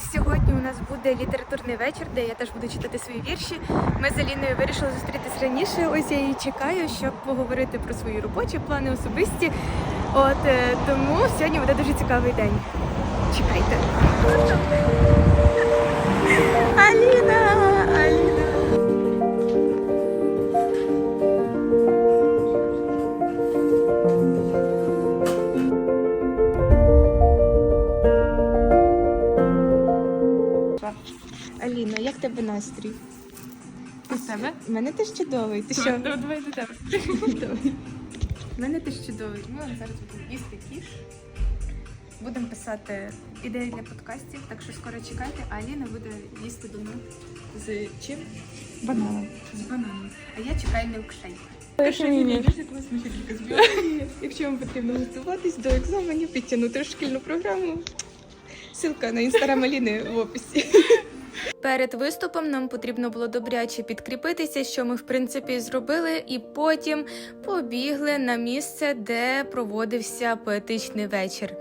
Сьогодні у нас буде літературний вечір, де я теж буду читати свої вірші. Ми з Аліною вирішили зустрітись раніше. Ось я її чекаю, щоб поговорити про свої робочі плани особисті. От е, тому сьогодні буде дуже цікавий день. Чекайте. Аліна! У себе? У мене теж чудовий. Ти що? Давай, до тебе. У мене теж чудовий. Ми вам зараз будемо їсти кіш. Будемо писати ідеї для подкастів, так що скоро чекайте, а Аліна буде їсти дону з чим? Бананом. З бананом. А я чекаю мілкшейк. Якщо вам потрібно готуватись до екзаменів, підтягнути шкільну програму. Ссылка на інстаграм Аліни в описі. Перед виступом нам потрібно було добряче підкріпитися, що ми в принципі зробили, і потім побігли на місце, де проводився поетичний вечір.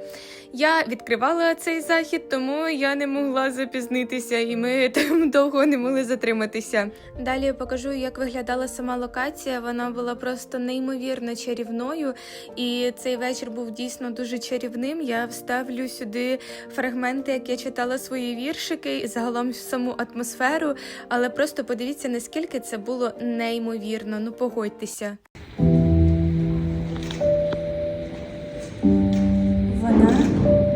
Я відкривала цей захід, тому я не могла запізнитися, і ми там довго не могли затриматися. Далі покажу, як виглядала сама локація. Вона була просто неймовірно чарівною, і цей вечір був дійсно дуже чарівним. Я вставлю сюди фрагменти, як я читала свої віршики, і загалом саму атмосферу. Але просто подивіться, наскільки це було неймовірно. Ну погодьтеся. Вона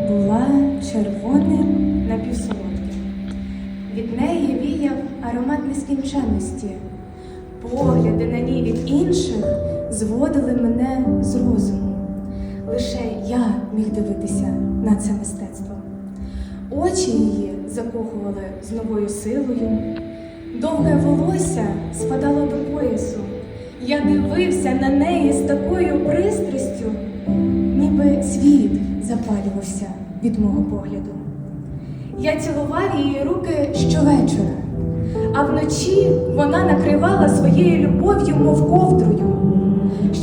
була червоним напівсолодким. Від неї віяв аромат нескінченності. Погляди на ній від інших зводили мене з розуму. Лише я міг дивитися на це мистецтво. Очі її закохували з новою силою. Довге волосся спадало до поясу. Я дивився на неї з такою пристрастю, ніби світ запалювався від мого погляду. Я цілував її руки щовечора, а вночі вона накривала своєю любов'ю, мов ковдрою,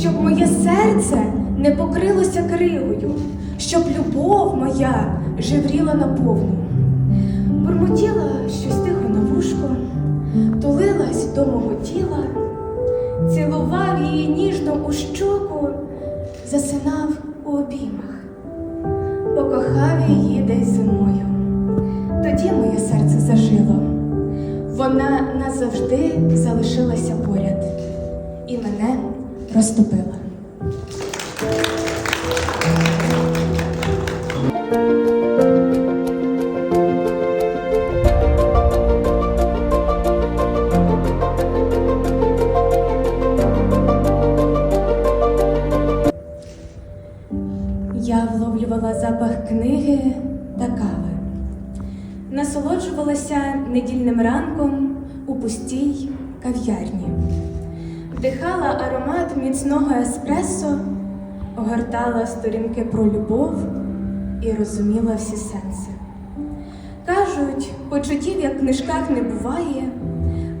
щоб моє серце не покрилося кригою, щоб любов моя живріла наповну. Бурмотіла щось тихо на вушко, тулилась до мого тіла, цілував її ніжно у щоку, засинав у обіймах, покохав її десь зимою. Тоді моє серце зажило. Вона назавжди залишилася поряд і мене розтопила. Запах книги та кави, насолоджувалася недільним ранком у пустій кав'ярні, вдихала аромат міцного еспресо, огортала сторінки про любов і розуміла всі сенси. Кажуть, почуттів як в книжках не буває,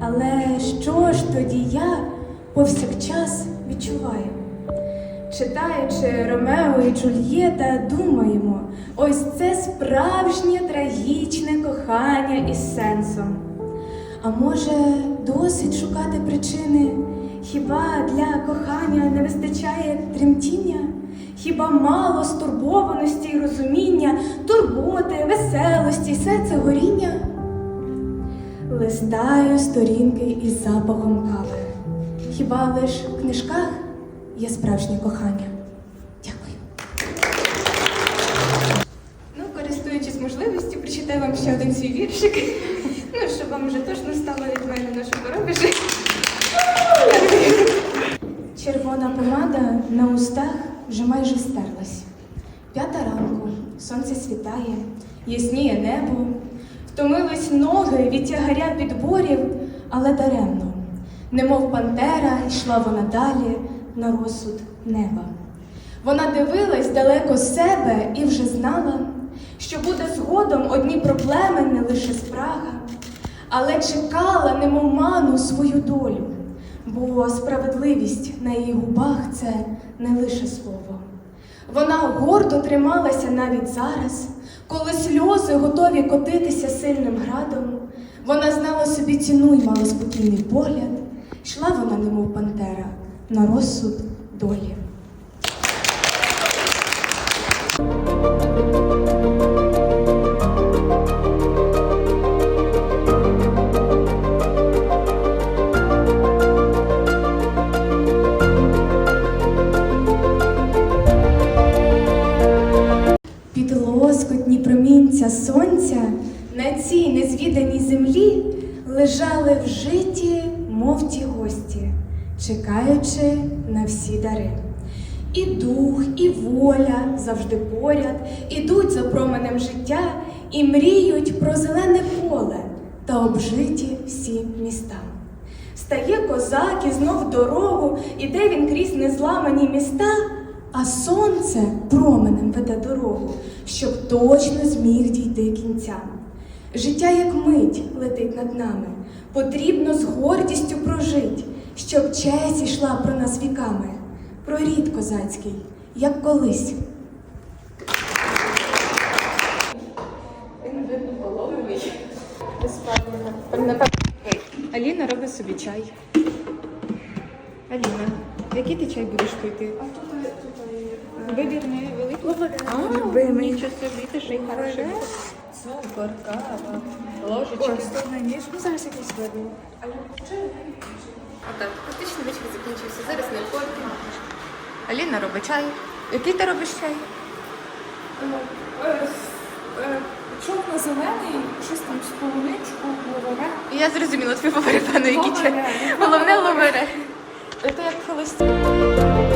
але що ж тоді я повсякчас відчуваю? Читаючи Ромео і Джульєта, думаємо, ось це справжнє трагічне кохання із сенсом. А може, досить шукати причини? Хіба для кохання не вистачає тремтіння? Хіба мало стурбованості й розуміння, турботи, веселості, серце горіння? Листаю сторінки із запахом кави. Хіба лиш в книжках є справжнє кохання? Дякую. Ну, користуючись можливістю, прочитаю вам ще один свій віршик. Ну, щоб вам вже точно стало від мене на що поробиш. Червона помада на устах вже майже стерлась. П'ята ранку, сонце світає, ясніє небо, втомились ноги від тягаря підборів, але даремно. Немов пантера, йшла вона далі на розсуд неба. Вона дивилась далеко з себе і вже знала, що буде згодом одні проблеми, не лише спрага, але чекала, немов ману свою долю, бо справедливість на її губах це не лише слово. Вона гордо трималася навіть зараз, Коли сльози готові котитися сильним градом, вона знала собі ціну й мала спокійний погляд. Йшла вона, немов пантера, на розсуд долі. Під лоскотні промінця сонця на цій незвіданій землі лежали вжиті, мов ті гості, чекаючи на всі дари. І дух, і воля завжди поряд, ідуть за променем життя і мріють про зелене поле та обжиті всі міста. Стає козак і знов дорогу, іде він крізь незламані міста, а сонце променем веде дорогу, щоб точно зміг дійти кінця. Життя як мить летить над нами, потрібно з гордістю прожить, щоб честь ішла про нас віками, про рід козацький, як колись. Аліна робить собі чай. Аліна, який ти чай будеш пити? Вибір не великий? А. Нічого собі, ти ще й хороший. Цукор, кава, ложечки. Ну, зараз якийсь видно. Отак, фактично вечір закінчився. Зараз не входьте. Аліна робить чай. Який ти робиш чай? Чорно-зелений, щось там з полуничку, ловера. Я зрозуміла твій фаворит, пане, який чай. Головне ловере. Це як холостяк.